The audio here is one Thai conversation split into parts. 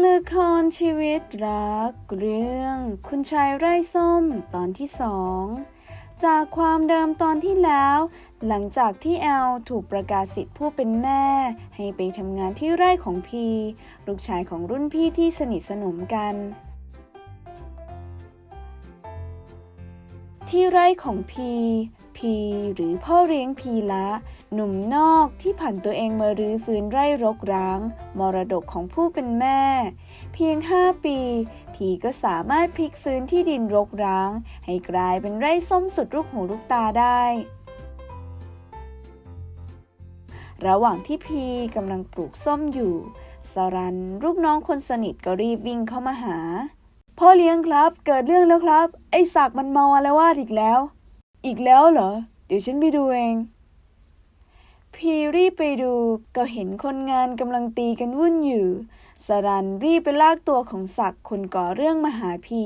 ละครชีวิตรักเรื่อง คุณชายไร่ส้มตอนที่สองจากความเดิมตอนที่แล้ว หลังจากที่แอลถูกประกาศสิทธิ์ผู้เป็นแม่ ให้ไปทำงานที่ไร่ของพีลูกชายของรุ่นพี่ที่สนิทสนมกัน ที่ไร่ของพีพีหรือพ่อเลี้ยงพีละ หนุ่มนอกที่ผ่านตัวเองมารื้อฟื้นไร่รกร้าง มรดกของผู้เป็นแม่ เพียง 5 ปีพีก็สามารถพลิกฟื้นที่ดินรกร้าง ให้กลายเป็นไร่ส้มสุดลูกหูลูกตาได้ ระหว่างที่พีกำลังปลูกส้มอยู่สรันลูกน้องคนสนิทก็รีบวิ่งเข้ามาหา พ่อเลี้ยงครับ เกิดเรื่องแล้วครับ ไอ้ศักด์มันเมาอาละวาดอีกแล้ว อีกแล้วเหรอ เดี๋ยวฉันไปดูเอง พีรีบไปดูก็เห็นคนงานกำลังตีกันวุ่นอยู่ สรันรีบไปลากตัวของศักดิ์คนก่อเรื่องมาหาพี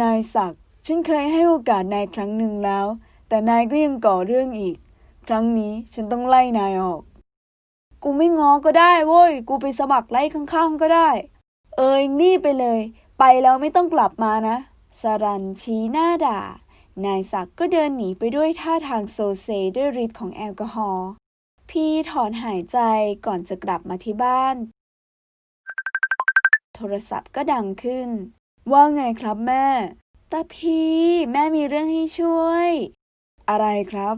นายศักดิ์ฉันเคยให้โอกาสนายครั้งหนึ่งแล้ว แต่นายก็ยังก่อเรื่องอีก ครั้งนี้ฉันต้องไล่นายออก กูไม่ง้อก็ได้โว้ย กูไปสมัครไล่ข้างๆก็ได้ เอ้ยนี่ไปเลย ไปแล้วไม่ต้องกลับมานะ สรันชี้หน้าด่า นายศักก็เดินหนีไปด้วยท่าทางโซเซด้วยฤทธิ์ของแอลกอฮอล์ พี่ถอนหายใจก่อนจะกลับมาที่บ้าน โทรศัพท์ก็ดังขึ้น ว่าไงครับแม่ ตาพี่ แม่มีเรื่องให้ช่วย อะไรครับ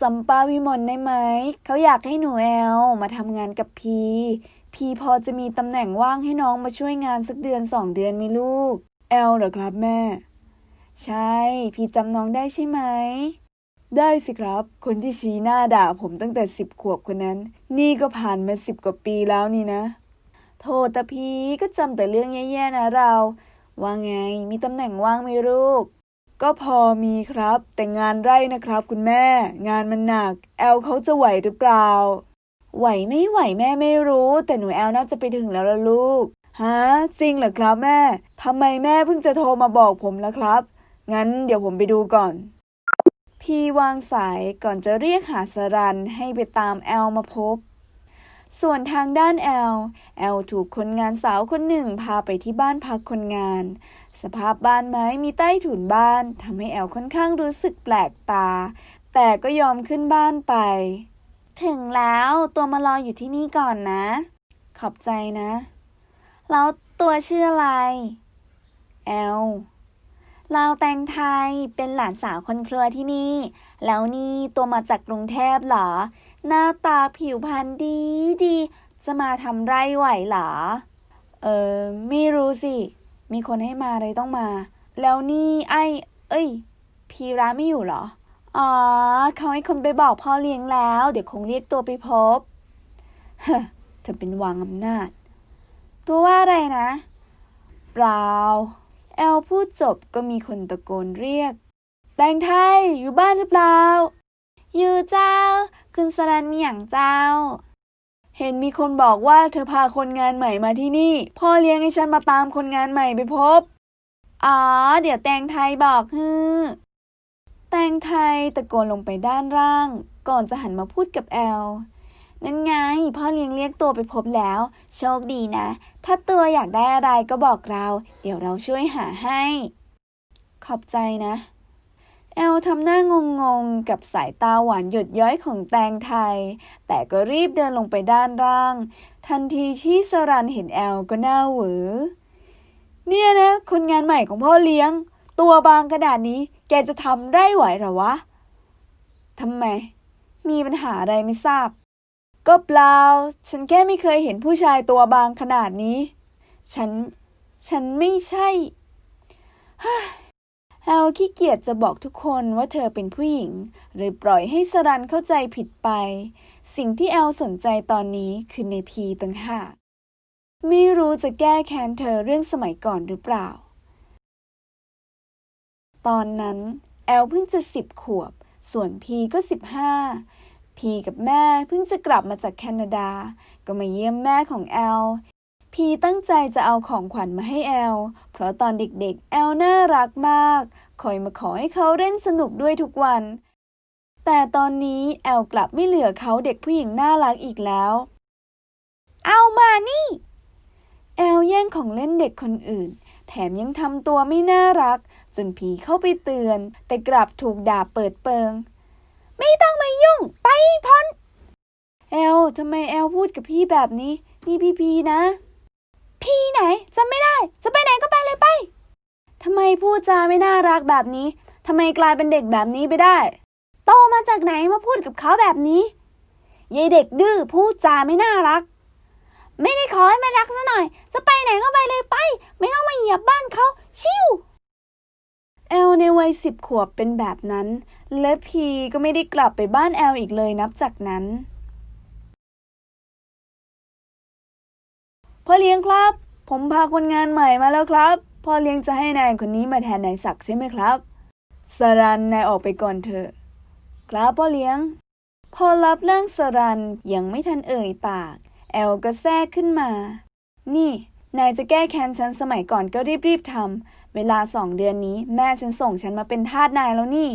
สัมปาวิมลได้ไหม เขาอยากให้หนูแอลมาทำงานกับพีพีพอจะมีตำแหน่งว่างให้น้องมาช่วยงานสักเดือนสองเดือนไหมีลูก แอลเหรอครับแม่ ใช่ พี่จำน้องได้ใช่ไหม ได้สิครับ คนที่ชี้หน้าด่าผมตั้งแต่สิบขวบคนนั้น นี่ก็ผ่านมาสิบกว่าปีแล้วนี่นะ โทษแต่พีก็จำแต่เรื่องแย่ๆนะเรา ว่าไง มีตำแหน่งว่างไหมลูก ก็พอมีครับ แต่งานไร่นะครับ คุณแม่ งานมันหนัก แอลเขาจะไหวหรือเปล่า ไหวไม่ไหวแม่ไม่รู้ แต่หนูแอลน่าจะไปถึงแล้วละลูกฮะจริงเหรอครับแม่ทำไมแม่เพิ่งจะโทรมาบอกผมล่ะครับ งั้นเดี๋ยวผมไปดูก่อน พี่วางสายก่อนจะเรียกหาสรันให้ไปตามแอลมาพบ ส่วนทางด้านแอล แอลถูกคนงานสาวคนหนึ่งพาไปที่บ้านพักคนงาน สภาพบ้านไม้มีใต้ถุนบ้านทำให้แอลค่อนข้างรู้สึกแปลกตา แต่ก็ยอมขึ้นบ้านไป ถึงแล้วตัวมารออยู่ที่นี่ก่อนนะ ขอบใจนะ แล้วตัวชื่ออะไร แอล เราแตงไทยเป็นหลานสาวคนครัวที่นี่ แล้วนี่ตัวมาจากกรุงเทพเหรอ หน้าตาผิวพรรณดีดี จะมาทำไร่ไหวเหรอ เออ ไม่รู้สิ มีคนให้มาเลยต้องมา แล้วนี่ไอ้เอ้ย พีระไม่อยู่เหรอ อ๋อ เขาให้คนไปบอกพ่อเลี้ยงแล้ว เดี๋ยวคงเรียกตัวไปพบเฮ้จะเป็นวางอำนาจ ตัวว่าอะไรนะเปล่า แอลพูดจบก็มีคนตะโกนเรียก แตงไทยอยู่บ้านหรือเปล่า อยู่เจ้า คุณสรันมีอย่างเจ้า เห็นมีคนบอกว่าเธอพาคนงานใหม่มาที่นี่ พ่อเลี้ยงให้ฉันมาตามคนงานใหม่ไปพบ อ๋อ เดี๋ยวแตงไทยบอกฮือแตงไทยตะโกนลงไปด้านล่าง ก่อนจะหันมาพูดกับแอล นั่นไงพ่อเลี้ยงเรียกตัวไปพบแล้ว โชคดีนะ ถ้าตัวอยากได้อะไรก็บอกเรา เดี๋ยวเราช่วยหาให้ ขอบใจนะแอลทำหน้างงๆ กับสายตาหวานหยดย้อยของแตงไทย แต่ก็รีบเดินลงไปด้านล่าง ทันทีที่สรันเห็นแอลก็หน้าหวือ เนี่ยนะ คนงานใหม่ของพ่อเลี้ยง ตัวบางขนาดนี้แกจะทำได้ไหวหรอวะทำไม มีปัญหาอะไรไม่ทราบ ก็เปล่า ฉันแค่ไม่เคยเห็นผู้ชายตัวบางขนาดนี้ ฉัน ฉันไม่ใช่แอลขี้เกียจจะบอกทุกคนว่าเธอเป็นผู้หญิงเลยปล่อยให้สรันเข้าใจผิดไป สิ่งที่แอลสนใจตอนนี้คือในพีต่างหากไม่รู้จะแก้แค้นเธอเรื่องสมัยก่อนหรือเปล่า ตอนนั้น แอลเพิ่งจะสิบขวบ ส่วนพีก็สิบห้า พีกับแม่เพิ่งจะกลับมาจากแคนาดา ก็มาเยี่ยมแม่ของแอล พีตั้งใจจะเอาของขวัญมาให้แอล เพราะตอนเด็กๆ แอลน่ารักมาก คอยมาขอให้เขาเล่นสนุกด้วยทุกวัน แต่ตอนนี้แอลกลับไม่เหลือเขาเด็กผู้หญิงน่ารักอีกแล้ว เอามานี่ แอลแย่งของเล่นเด็กคนอื่น แถมยังทำตัวไม่น่ารัก จนผีเข้าไปเตือน แต่กลับถูกด่าเปิดเปิง ไม่ต้องมายุ่ง ไปพ้นแอลทำไมแอลพูดกับพี่แบบนี้ นี่พี่พีนะ พี่ไหนจำไม่ได้ จะไปไหนก็ไปเลยไปทำไมพูดจาไม่น่ารักแบบนี้ทำไมกลายเป็นเด็กแบบนี้ไปได้ โตมาจากไหนมาพูดกับเขาแบบนี้ยายเด็กดื้อพูดจาไม่น่ารัก ไม่ได้ขอให้มันรักซะหน่อย จะไปไหนก็ไปเลยไป ไม่ต้องมาเหยียบบ้านเขาชิว แอลในวัยสิบขวบเป็นแบบนั้น และพีก็ไม่ได้กลับไปบ้านแอลอีกเลยนับจากนั้นพ่อเลี้ยงครับ ผมพาคนงานใหม่มาแล้วครับ พ่อเลี้ยงจะให้นายคนนี้มาแทนนายศักดิ์ใช่ไหมครับสรันนายออกไปก่อนเถอะ ครับพ่อเลี้ยง พอรับเรื่องสรันยังไม่ทันเอ่ยปาก แอลก็แทรกขึ้นมา นี่ นายจะแก้แค้นฉันสมัยก่อนก็รีบๆทำ เวลาสองเดือนนี้แม่ฉันส่งฉันมาเป็นทาสนายแล้วนี่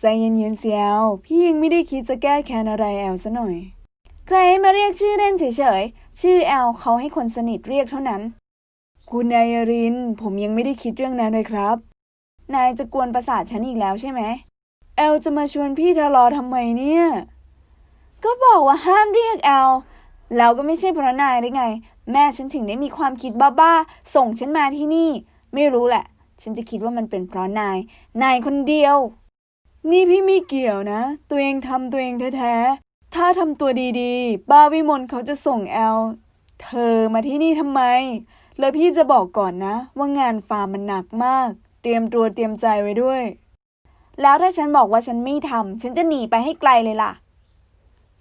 ใจเย็นๆเสียว พี่ยังไม่ได้คิดจะแก้แค้นอะไรแอลซะหน่อย ใครมาเรียกชื่อเล่นเฉยๆ ชื่อแอลเขาให้คนสนิทเรียกเท่านั้น คุณนายริน ผมยังไม่ได้คิดเรื่องนั้นเลยครับ นายจะกวนประสาทฉันอีกแล้วใช่ไหม แอลจะมาชวนพี่ทะเลาะทำไมเนี่ย ก็บอกว่าห้ามเรียกแอล แล้วก็ไม่ใช่เพราะนายได้ไง แม่ฉันถึงได้มีความคิดบ้าๆส่งฉันมาที่นี่ ไม่รู้แหละ ฉันจะคิดว่ามันเป็นเพราะนาย นายคนเดียว นี่พี่ไม่เกี่ยวนะ ตัวเองทำตัวเองแท้ๆถ้าทำตัวดีๆป้าวิมลเขาจะส่งแอลเธอมาที่นี่ทำไม แล้วพี่จะบอกก่อนนะ ว่างานฟาร์มมันหนักมาก เตรียมตัวเตรียมใจไว้ด้วย แล้วถ้าฉันบอกว่าฉันไม่ทำฉันจะหนีไปให้ไกลเลยล่ะ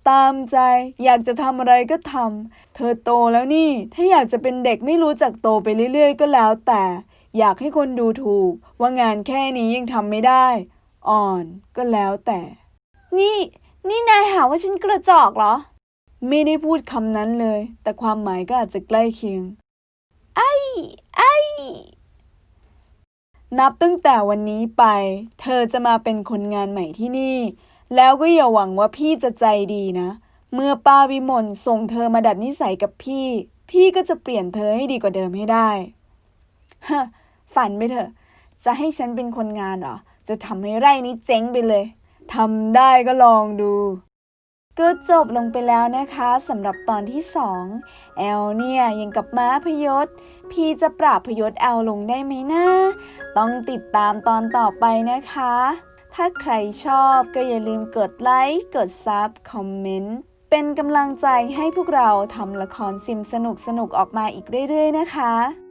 ตามใจ อยากจะทำอะไรก็ทำเธอโตแล้วนี่ ถ้าอยากจะเป็นเด็กไม่รู้จักโตไปเรื่อย ๆ ก็แล้วแต่ อยากให้คนดูถูก ว่างานแค่นี้ยังทำไม่ได้ อ่อนก็แล้วแต่ นี่ นี่นายหาว่าฉันกระจอกเหรอ ไม่ได้พูดคำนั้นเลย แต่ความหมายก็อาจจะใกล้เคียง ไอ้ไอ้นับตั้งแต่วันนี้ไป เธอจะมาเป็นคนงานใหม่ที่นี่ แล้วก็อย่าหวังว่าพี่จะใจดีนะ เมื่อป้าวิมลส่งเธอมาดัดนิสัยกับพี่ พี่ก็จะเปลี่ยนเธอให้ดีกว่าเดิมให้ได้ฮะฝันไปเถอะ จะให้ฉันเป็นคนงานเหรอ จะทำให้ไร่นี้เจ๊งไปเลยทำได้ก็ลองดูก็จบลงไปแล้วนะคะสำหรับตอนที่สองแอลเนี่ยยังกับม้าพยศ พี่จะปราบพยศแอลลงได้ไหมนะ ต้องติดตามตอนต่อไปนะคะ ถ้าใครชอบก็อย่าลืมกดไลค์ กดซับ คอมเมนต์ เป็นกำลังใจให้พวกเราทำละครซิมสนุกสนุกออกมาอีกเรื่อยๆนะคะ